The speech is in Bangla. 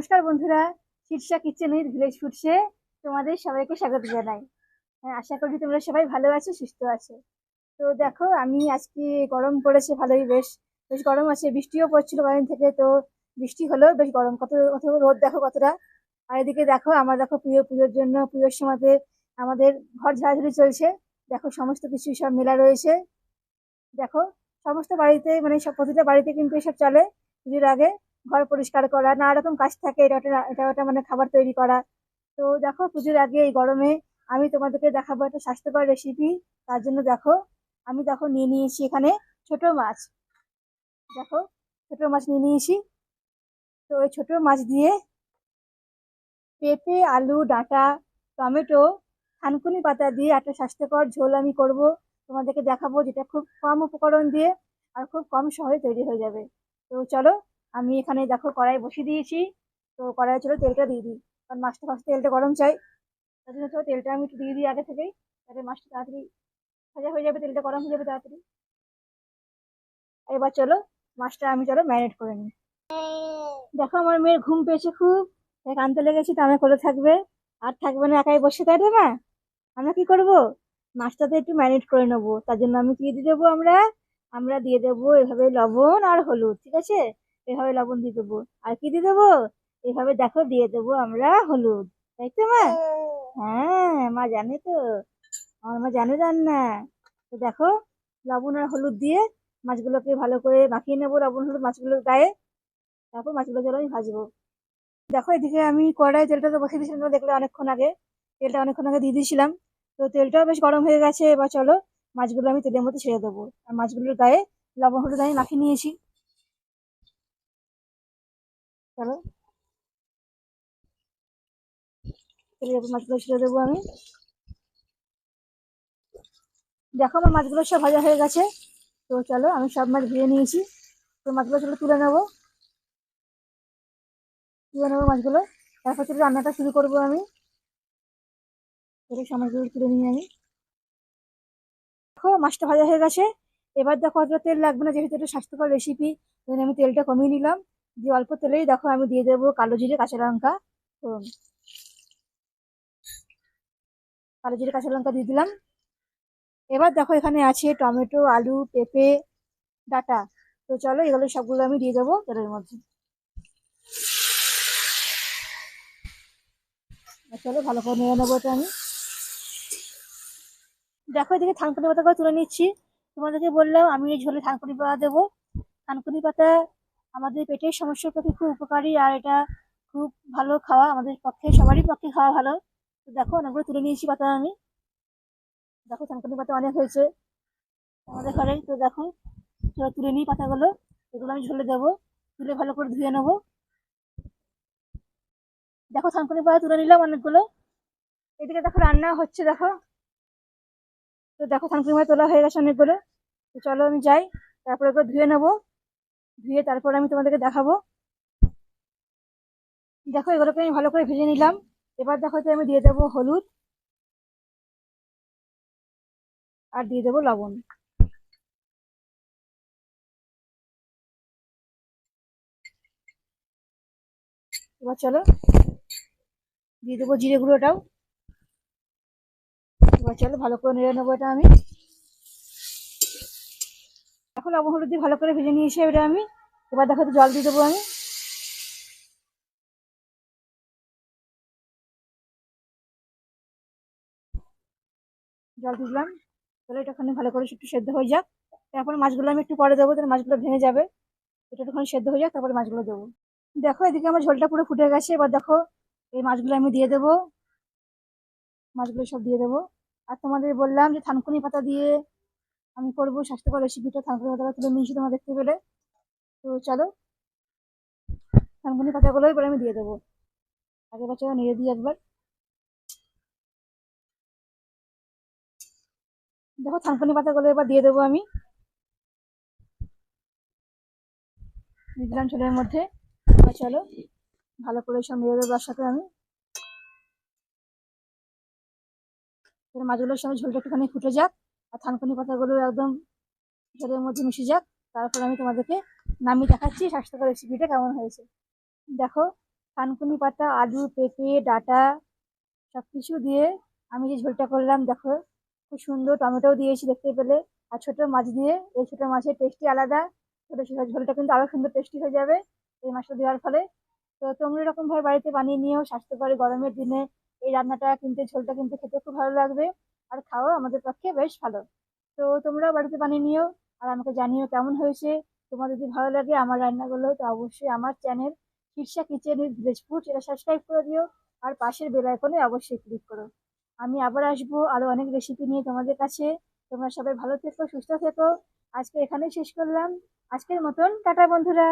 নমস্কার বন্ধুরা, শীর্ষা কিচেন উইথ ভিলেজ ফুডসে তোমাদের সবাইকে স্বাগত জানাই। হ্যাঁ আশা করি তোমরা সবাই ভালো আছো, সুস্থ আছো। তো দেখো, আমি আজকে গরম পড়েছে ভালোই, বেশ বেশ গরম আছে, বৃষ্টিও পড়ছিল কদিন থেকে, তো বৃষ্টি হলো, বেশ গরম। কত কত রোদ দেখো কতটা। আর এদিকে দেখো, আমার দেখো প্রিয় পুজোর জন্য, পুজোর সময়তে আমাদের ঘর ঝাড়াঝাড়ি চলছে, দেখো সমস্ত কিছু সব মেলা রয়েছে। দেখো, সমস্ত বাড়িতে মানে সব প্রতিটা বাড়িতে কিন্তু এসব চলে পুজোর আগে। ঘর পরিষ্কার করা নানা রকম কাজ থাকে, এটা ওটা এটা ওটা মানে খাবার তৈরি করা। তো দেখো পুজোর আগে এই গরমে আমি তোমাদেরকে দেখাবো একটা স্বাস্থ্যকর রেসিপি তার জন্য দেখো আমি দেখো নিয়ে নিয়েছি এখানে ছোট মাছ। দেখো ছোট মাছ নিয়ে নিয়েছি। তো ওই ছোট মাছ দিয়ে পেঁপে, আলু, ডাঁটা, টমেটো, থানকুনি পাতা দিয়ে একটা স্বাস্থ্যকর ঝোল আমি করব। তোমাদেরকে দেখাবো যেটা খুব কম উপকরণ দিয়ে আর খুব কম সহজে তৈরি হয়ে যাবে। তো চলো আমি এখানে দেখো কড়াই বসিয়ে দিয়েছি। তো কড়াই চলো তেলটা দিয়ে দিই। কারণ মাছটা ফার্স্ট তেলটা গরম চাই। তার জন্য তেলটা আমি একটু দিয়ে দিই আগে থেকেই। যাতে মাছটা তাড়াতাড়ি ভাজা হয়ে যাবে, তেলটা গরম হয়ে যাবে তাড়াতাড়ি। এবার চলো মাছটা আমি চলো ম্যারিনেট করে নিই। দেখো আমার মেয়ের ঘুম পেয়েছে খুব। তাই কানতে লেগেছি, তো আমি করে থাকবে। আর থাকবে না, একাই বসে তাই না আমরা কি করব? মাছটাতে একটু ম্যারিনেট করে নেব। তার জন্য আমি কি দিয়ে দেবো আমরা? আমরা দিয়ে দেবো এভাবে লবণ আর হলুদ, ঠিক আছে? এভাবে লবণ দিয়ে দেবো। আর কি দিয়ে দেবো? এভাবে দেখো দিয়ে দেবো আমরা হলুদ। তাই তো মা? হ্যাঁ মা জানে তো। আমার মা জানে রান্না। তো দেখো, লবণ আর হলুদ দিয়ে মাছগুলোকে ভালো করে মাখিয়ে নেব লবণ হলুদ মাছগুলোর গায়ে। তারপর মাছগুলো চলো আমি ভাজবো। দেখো, এদিকে আমি কড়াই তেলটা তো বসিয়ে দিয়েছিলাম তোমরা দেখলে অনেকক্ষণ আগে। তেলটা অনেকক্ষণ আগে দিয়ে দিয়েছিলাম। তো তেলটাও বেশ গরম হয়ে গেছে। এবার চলো মাছগুলো আমি তেলের মধ্যে ছেড়ে দেবো। আর মাছগুলোর গায়ে লবণ হলুদ আমি মাখিয়ে নিয়েছি। চলো মাছগুলো ছেড়ে দেবো আমি। দেখো আমার মাছগুলো সব ভাজা হয়ে গেছে। তো চলো আমি সব মাছ ভেজে নিয়েছি। তো মাছগুলো চলো তুলে নেব। তুলে নেব মাছগুলো। তারপর চলো রান্নাটা শুরু করব আমি। এবার মাছগুলো তুলে নিয়ে আমি। দেখো, মাছটা ভাজা হয়ে গেছে। এবার দেখো অতটা তেল লাগবে না, যেহেতু এটা স্বাস্থ্যকর রেসিপি আমি তেলটা কমিয়ে নিলাম। দিয়ে অল্প তেলেই দেখো আমি দিয়ে দেবো কালো জিরে, কাঁচা লঙ্কা। ফোড়ন কালো জিরে, কাঁচা লঙ্কা দিয়ে দিলাম। এবার দেখো এখানে আছে টমেটো, আলু, পেঁপে, ডাটা। তো চলো এগুলো সবগুলো আমি দিয়ে দেবো তেলের মধ্যে। চলো ভালো করে নিয়ে নেব এটা আমি। দেখো এদিকে থানকুনি পাতা করে তুলে নিচ্ছি। তোমাদেরকে বললাম আমি এই ঝোলে থানকুনি পাতা দেবো। থানকুনি পাতা আমাদের পেটের সমস্যার পক্ষে খুব উপকারী আর এটা খুব ভালো খাওয়া আমাদের পক্ষে, সবারই পক্ষে খাওয়া ভালো। তো দেখো, অনেকগুলো তুলে নিয়েছি পাতা আমি। দেখো থানকুনি পাতা অনেক হয়েছে আমাদের ঘরে। তো দেখো চলো তুলে নিই পাতাগুলো। এগুলো আমি ঝোলে দেবো, তুলে ভালো করে ধুয়ে নেব। দেখো থানকুনি পাতা তুলে নিলাম অনেকগুলো। এদিকে দেখো, রান্না হচ্ছে, দেখো। তো দেখো থানকুনি পাতা তোলা হয়ে গেছে অনেকগুলো। তো চলো আমি যাই, তারপরে ধুয়ে নেব। ধুয়ে তারপর আমি তোমাদেরকে দেখাবো। দেখো, এগুলোকে আমি ভালো করে ভেজে নিলাম। এবার দেখো যে আমি দিয়ে দেবো হলুদ আর দিয়ে দেবো লবণ। এবার চলো, দিয়ে দেবো জিরে গুঁড়োটাও। এবার চলো, ভালো করে নেড়ে নেব এটা আমি। এখন লবণ হলুদ দিয়ে ভালো করে ভেজে নিয়েছি এটা আমি, এবার দেখো তো জল দিয়ে দেবো আমি। জল দিলাম। তাহলে এটা ওখানে ভালো করে একটু সেদ্ধ হয়ে যাক। তারপর মাছগুলো আমি একটু পরে দেবো, তাহলে মাছগুলো ভেঙে যাবে। এটা একটুখানি সেদ্ধ হয়ে যাক, তারপরে মাছগুলো দেবো। দেখো এদিকে আমার ঝোলটা পুরো ফুটে গেছে, এবার দেখো এই মাছগুলো আমি দিয়ে দেবো। মাছগুলো সব দিয়ে দেবো। আর তোমাদের বললাম যে থানকুনি পাতা দিয়ে আমি করব, স্বাস্থ্যকর রেসিপিটা থানকুনি পাতাটা তুলে নিয়েছি তোমরা দেখতে পেলে। তো চলো, থানকুনি পাতাগুলো এবার আমি দিয়ে দেবো। আগে বছর নিয়ে দিই একবার। দেখো, থানকুনি পাতাগুলো এবার দিয়ে দেবো আমি। দিলাম ঝোলের মধ্যে। চলো, ভালো করে সব নিয়ে দেবো সাথে আমি। মাছগুলোর সঙ্গে ঝোলটা একটুখানি ফুটে যাক। আর থানকুনি পাতাগুলো একদম ঝোলের মধ্যে মিশে যাক, তারপর আমি তোমাদেরকে নামিয়ে দেখাচ্ছি স্বাস্থ্যকর রেসিপিটা কেমন হয়েছে। দেখো, থানকুনি পাতা, আলু, পেঁপে, ডাঁটা সব কিছু দিয়ে আমি যে ঝোলটা করলাম, দেখো, খুব সুন্দর টমেটোও দিয়েছি দেখতে পেলে। আর ছোটো মাছ দিয়ে, এই ছোটো মাছের টেস্টই আলাদা, ছোটো ছোটো ঝোলটা কিন্তু আরও সুন্দর টেস্টি হয়ে যাবে এই মাছটা দেওয়ার ফলে। তো তোমরা এরকমভাবে বাড়িতে বানিয়ে নিয়েও স্বাস্থ্যকর গরমের দিনে এই রান্নাটা কিন্তু, ঝোলটা কিন্তু খেতে খুব ভালো লাগবে। আর খাওয়া আমাদের পক্ষে বেশ ভালো। তো তোমরাও বাড়িতে বানিয়ে নিও আর আমাকে জানিও কেমন হয়েছে। তোমার যদি ভালো লাগে আমার রান্নাগুলো, তো অবশ্যই আমার channel Shirsha kitchen with village food এটা সাবস্ক্রাইব করে দিও আর পাশের বেল আইকনে অবশ্যই ক্লিক করো। আমি আবার আসব আরও অনেক রেসিপি নিয়ে তোমাদের কাছে। তোমরা সবাই ভালো থেকো, সুস্থ থেকো। আজকে এখানেই শেষ করলাম। আজকের মতন টাটা বন্ধুরা।